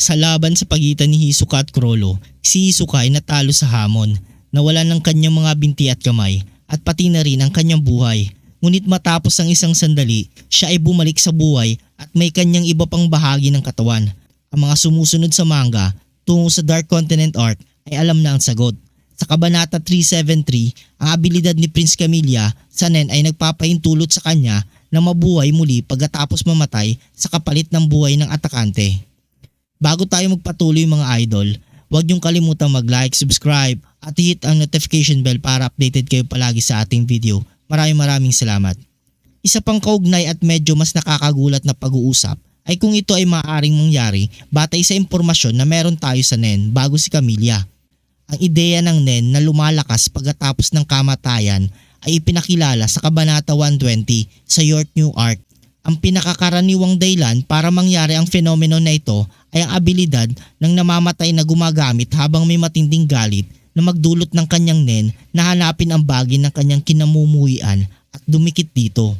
Sa laban sa pagitan ni Hisoka at Krollo, si Hisoka ay natalo sa hamon. Nawala ng kanyang mga binti at kamay at pati na rin ang kanyang buhay. Ngunit matapos ang isang sandali, siya ay bumalik sa buhay at may kanyang iba pang bahagi ng katawan. Ang mga sumusunod sa manga tungo sa Dark Continent Arc ay alam na ang sagot. Sa Kabanata 373, ang abilidad ni Prince Camilla sa Nen ay nagpapahintulot sa kanya na mabuhay muli pagkatapos mamatay sa kapalit ng buhay ng atakante. Bago tayo magpatuloy mga idol, huwag niyong kalimutang mag-like, subscribe at hit ang notification bell para updated kayo palagi sa ating video. Maraming maraming salamat. Isa pang kaugnay at medyo mas nakakagulat na pag-uusap ay kung ito ay maaaring mangyari batay sa impormasyon na meron tayo sa NEN bago si Camilla. Ang ideya ng NEN na lumalakas pagkatapos ng kamatayan ay ipinakilala sa Kabanata 120 sa York New Arc. Ang pinakakaraniwang dahilan para mangyari ang fenomeno na ito ay ang abilidad ng namamatay na gumagamit habang may matinding galit na magdulot ng kanyang nen na hanapin ang bagay ng kanyang kinamumuhian at dumikit dito.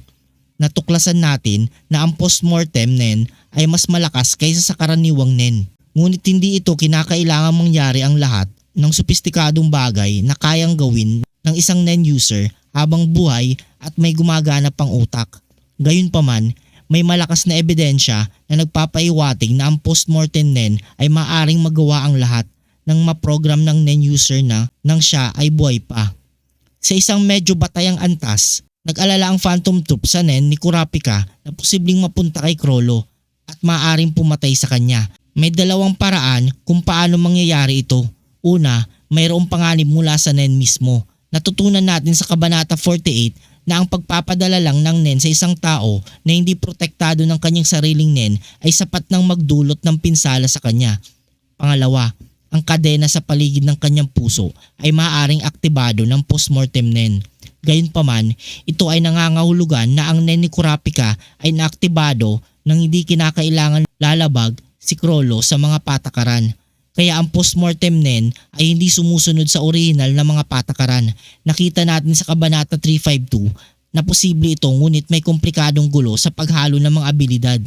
Natuklasan natin na ang postmortem nen ay mas malakas kaysa sa karaniwang nen. Ngunit hindi ito kinakailangan mangyari ang lahat ng sopistikadong bagay na kayang gawin ng isang nen user habang buhay at may gumagana pang utak. Gayunpaman, may malakas na ebidensya na nagpapaiwating na ang postmortem nen ay maaring magawa ang lahat ng maprogram ng nen user na nang siya ay buhay pa. Sa isang medyo batayang antas, nag-alala ang Phantom Troop sa nen ni Kurapika na posibleng mapunta kay Krollo at maaaring pumatay sa kanya. May dalawang paraan kung paano mangyayari ito. Una, mayroong panganib mula sa nen mismo. Natutunan natin sa Kabanata 48 na ang pagpapadala lang ng nen sa isang tao na hindi protektado ng kanyang sariling nen ay sapat nang magdulot ng pinsala sa kanya. Pangalawa, ang kadena sa paligid ng kanyang puso ay maaaring aktibado ng postmortem nen. Gayunpaman, ito ay nangangahulugan na ang nen ni Kurapika ay naaktibado nang hindi kinakailangan lalabag si Krollo sa mga patakaran. Kaya ang postmortem nen ay hindi sumusunod sa original na mga patakaran. Nakita natin sa Kabanata 352 na posible ito ngunit may komplikadong gulo sa paghalo ng mga abilidad.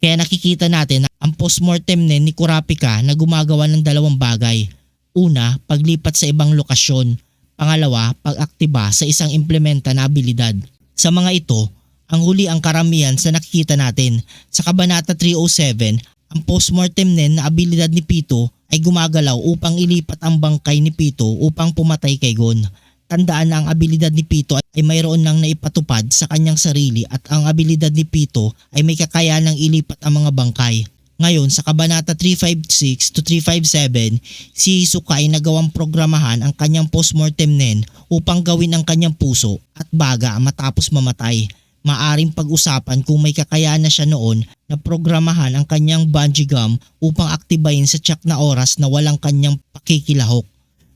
Kaya nakikita natin na ang postmortem nen ni Kurapika na gumagawa ng dalawang bagay. Una, paglipat sa ibang lokasyon. Pangalawa, pag-aktiba sa isang implementa na abilidad. Sa mga ito, ang huli ang karamihan sa nakikita natin. Sa Kabanata 307, ang postmortem nen na abilidad ni Pito ay gumagalaw upang ilipat ang bangkay ni Pito upang pumatay kay Gon. Tandaan na ang abilidad ni Pito ay mayroon nang naipatupad sa kanyang sarili at ang abilidad ni Pito ay may kakayanang ilipat ang mga bangkay. Ngayon sa Kabanata 356 to 357, si Hisoka ay nagawang programahan ang kanyang postmortem nen upang gawin ang kanyang puso at baga matapos mamatay maaring pag-usapan kung may kakayahan na siya noon na programahan ang kanyang bungee gum upang aktibahin sa tsak na oras na walang kanyang pakikilahok.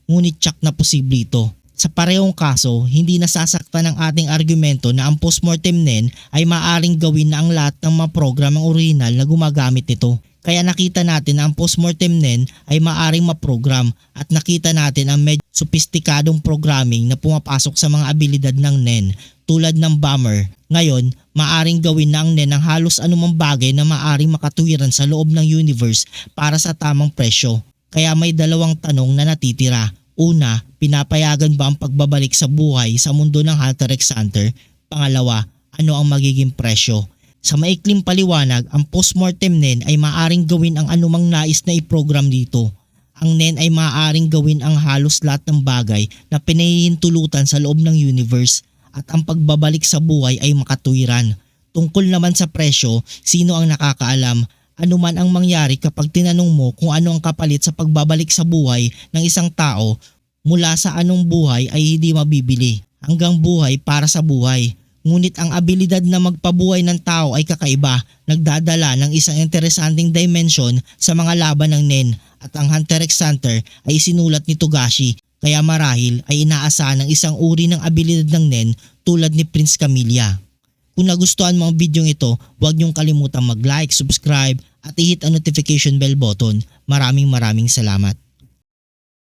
Ngunit tsak na posible ito. Sa parehong kaso, hindi nasasaktan ang ating argumento na ang postmortem nen ay maaring gawin na ang lahat ng mga programang original na gumagamit nito. Kaya nakita natin na ang postmortem nen ay maaring maprogram at nakita natin ang medyo sopistikadong programming na pumapasok sa mga abilidad ng nen tulad ng bomber. Ngayon, maaring gawin na ang NEN ang halos anumang bagay na maaring makatuwiran sa loob ng universe para sa tamang presyo. Kaya may dalawang tanong na natitira. Una, pinapayagan ba ang pagbabalik sa buhay sa mundo ng Hunter x Hunter? Pangalawa, ano ang magiging presyo? Sa maikling paliwanag, ang postmortem NEN ay maaring gawin ang anumang nais na iprogram dito. Ang NEN ay maaring gawin ang halos lahat ng bagay na pinahihintulutan sa loob ng universe at ang pagbabalik sa buhay ay makatuwiran. Tungkol naman sa presyo, sino ang nakakaalam? Ano man ang mangyari kapag tinanong mo kung ano ang kapalit sa pagbabalik sa buhay ng isang tao mula sa anong buhay ay hindi mabibili hanggang buhay para sa buhay. Ngunit ang abilidad na magpabuhay ng tao ay kakaiba, nagdadala ng isang interesanting dimension sa mga laban ng Nen at ang Hunter x Hunter ay sinulat ni Togashi kaya marahil ay inaasahan ng isang uri ng abilidad ng Nen tulad ni Prince Camilla. Kung nagustuhan mo ang video ito, huwag niyong kalimutang mag-like, subscribe at i-hit ang notification bell button. Maraming maraming salamat.